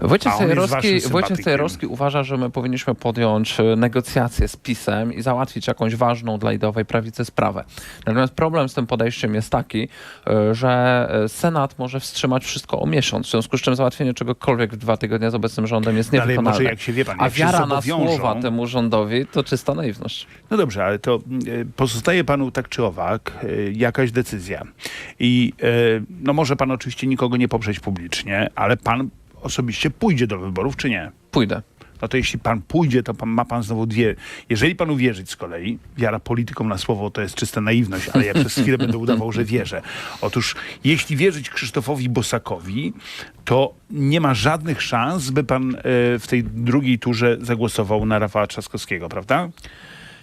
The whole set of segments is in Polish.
Wojciech A waszym Wojciech. Cejerowski uważa, że my powinniśmy podjąć e, negocjacje z PiSem i załatwić jakąś ważną dla ideowej prawicy sprawę. Natomiast problem z tym podejściem jest taki, e, że e, Senat może wstrzymać wszystko o miesiąc, w związku z czym załatwienie czegokolwiek w dwa tygodnie z obecnym rządem jest niewykonalne. może jak się wie pan, A jak się wiara na słowa temu rządowi to czysta naiwność. No dobrze, ale to pozostaje panu tak czy owak jakaś decyzja. I no może pan oczywiście nikogo nie poprzeć publicznie, ale pan osobiście pójdzie do wyborów, czy nie? Pójdę. No to jeśli pan pójdzie, to pan, ma pan znowu dwie. Jeżeli panu wierzyć z kolei, wiara politykom na słowo to jest czysta naiwność, ale ja przez chwilę będę udawał, że wierzę. Otóż jeśli wierzyć Krzysztofowi Bosakowi, to nie ma żadnych szans, by pan e, w tej drugiej turze zagłosował na Rafała Trzaskowskiego, prawda?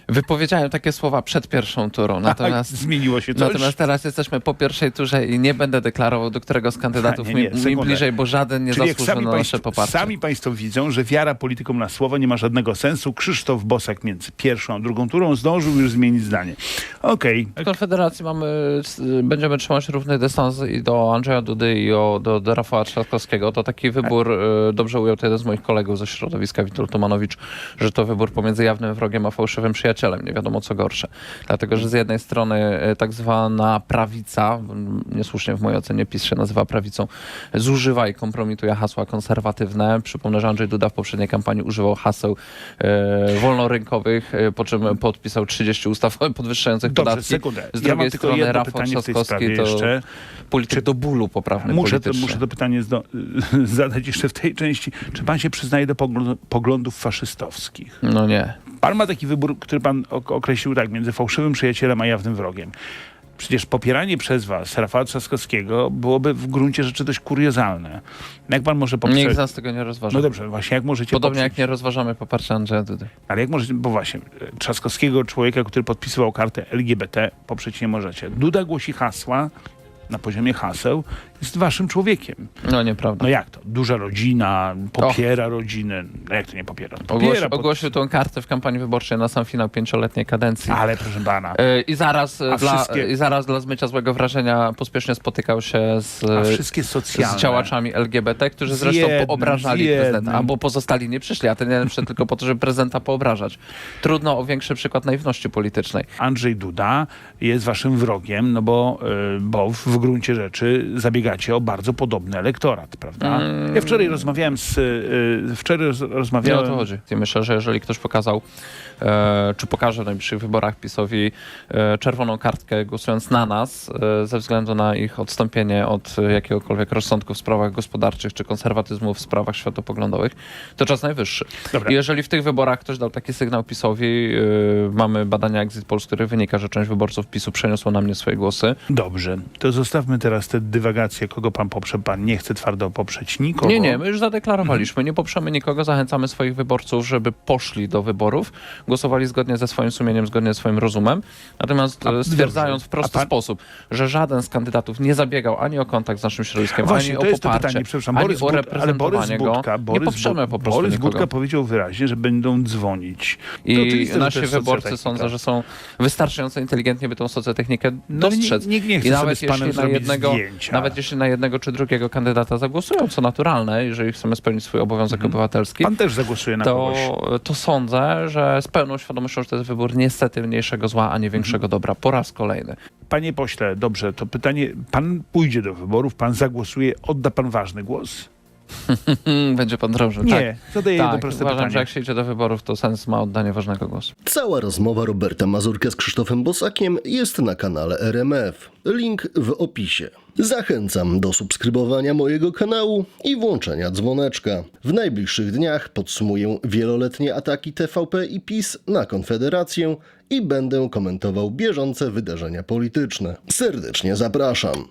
Wypowiedziałem takie słowa przed pierwszą turą, natomiast... Zmieniło się coś? Natomiast teraz jesteśmy po pierwszej turze i nie będę deklarował, do którego z kandydatów Nie, nie, mi, mi bliżej, bo żaden nie Czyli zasłużył na nasze poparcie. sami państwo widzą, że wiara politykom na słowo nie ma żadnego sensu. Krzysztof Bosak między pierwszą a drugą turą zdążył już zmienić zdanie. Okej. W Konfederacji mamy, będziemy trzymać równy dystans i do Andrzeja Dudy i o, do, do Rafała Trzaskowskiego. To taki wybór, e, dobrze ujął to jeden z moich kolegów ze środowiska, Witold Tomanowicz, że to wybór pomiędzy jawnym wrogiem a fałszywym przyjacielem. Nie wiadomo co gorsze. Dlatego, że z jednej strony e, tak zwana prawica, niesłusznie w mojej ocenie PiS się nazywa prawicą, zużywa i kompromituje hasła konserwatywne. Przypomnę, że Andrzej Duda w poprzedniej kampanii używał haseł e, wolnorynkowych, e, po czym podpisał 30 ustaw podwyższających Dobrze, podatki. sekundę. Z Ja drugiej mam tylko strony Rafał Trzaskowski to jeszcze. polityk do bólu poprawny Muszę to, politycznie. muszę to pytanie zdo- zadać jeszcze w tej części. Czy pan się przyznaje do poglą- poglądów faszystowskich? No nie. Pan ma taki wybór, który pan ok- określił tak, między fałszywym przyjacielem a jawnym wrogiem. Przecież popieranie przez was Rafała Trzaskowskiego byłoby w gruncie rzeczy dość kuriozalne. Jak pan może poprzeć... Nikt z nas tego nie rozważa. No dobrze, właśnie jak możecie Podobnie poprzeć... jak nie rozważamy poparcia Andrzeja Dudy. Ale jak możecie, bo właśnie, Trzaskowskiego, człowieka, który podpisywał kartę LGBT, poprzeć nie możecie. Duda głosi hasła na poziomie haseł, jest waszym człowiekiem. No nieprawda. No jak to? Duża rodzina, popiera rodzinę. No jak to nie popiera? Ogłosi, Popiera, pod- ogłosił tą kartę w kampanii wyborczej na sam finał pięcioletniej kadencji. Ale proszę pana, E, I zaraz, e, A dla, wszystkie- I zaraz dla zmycia złego wrażenia pospiesznie spotykał się z, a e, wszystkie socjalne... z działaczami LGBT, którzy zresztą jednym, poobrażali prezydenta, albo pozostali nie przyszli, a ten jeden przyszedł tylko po to, żeby prezydenta poobrażać. Trudno o większy przykład naiwności politycznej. Andrzej Duda jest waszym wrogiem, no bo, y, bo w gruncie rzeczy zabiegacie o bardzo podobny elektorat, prawda? Ja wczoraj rozmawiałem z... y, Wczoraj roz, Nie o rozmawiałem... to chodzi. I myślę, że jeżeli ktoś pokazał, e, czy pokaże w najbliższych wyborach PiSowi e, czerwoną kartkę głosując na nas, e, ze względu na ich odstąpienie od jakiegokolwiek rozsądku w sprawach gospodarczych, czy konserwatyzmu w sprawach światopoglądowych, to czas najwyższy. Dobra. I jeżeli w tych wyborach ktoś dał taki sygnał PiSowi, e, mamy badania Exit Poll, z których wynika, że część wyborców PiSu przeniosło na mnie swoje głosy. Dobrze, to zostawmy teraz te dywagacje, kogo pan poprze. Pan nie chce twardo poprzeć nikogo. Nie, nie, my już zadeklarowaliśmy, nie poprzemy nikogo, zachęcamy swoich wyborców, żeby poszli do wyborów, głosowali zgodnie ze swoim sumieniem, zgodnie ze swoim rozumem, natomiast A, e, stwierdzając dobrze. w prosty pan- sposób, że żaden z kandydatów nie zabiegał ani o kontakt z naszym środowiskiem, Właśnie, ani o poparcie, pytanie, ani Borys o Bud- ale Borys reprezentowanie Budka, go, Borys nie poprzemy po prostu Borys nikogo. Budka powiedział wyraźnie, że będą dzwonić. I nasi wyborcy sądzę, że są wystarczająco inteligentni, by tą socjotechnikę No, dostrzec. nikt- nikt nie chce I sobie nawet z panem jeśli, na jednego, zdjęcia. nawet jeśli na jednego czy drugiego kandydata zagłosują, co naturalne, jeżeli chcemy spełnić swój obowiązek obywatelski, Pan też zagłosuje na kogoś. to, to sądzę, że z pełną świadomością, że to jest wybór niestety mniejszego zła, a nie większego Mhm. dobra. Po raz kolejny. Panie pośle, dobrze, to pytanie, pan pójdzie do wyborów, pan zagłosuje, odda pan ważny głos? Będzie pan drążył. Nie, tak. zadaję jedno Tak, proste uważam, że pytanie. jak się idzie do wyborów, to sens ma oddanie ważnego głosu. Cała rozmowa Roberta Mazurka z Krzysztofem Bosakiem jest na kanale RMF. Link w opisie. Zachęcam do subskrybowania mojego kanału i włączenia dzwoneczka. W najbliższych dniach podsumuję wieloletnie ataki TVP i PiS na Konfederację i będę komentował bieżące wydarzenia polityczne. Serdecznie zapraszam.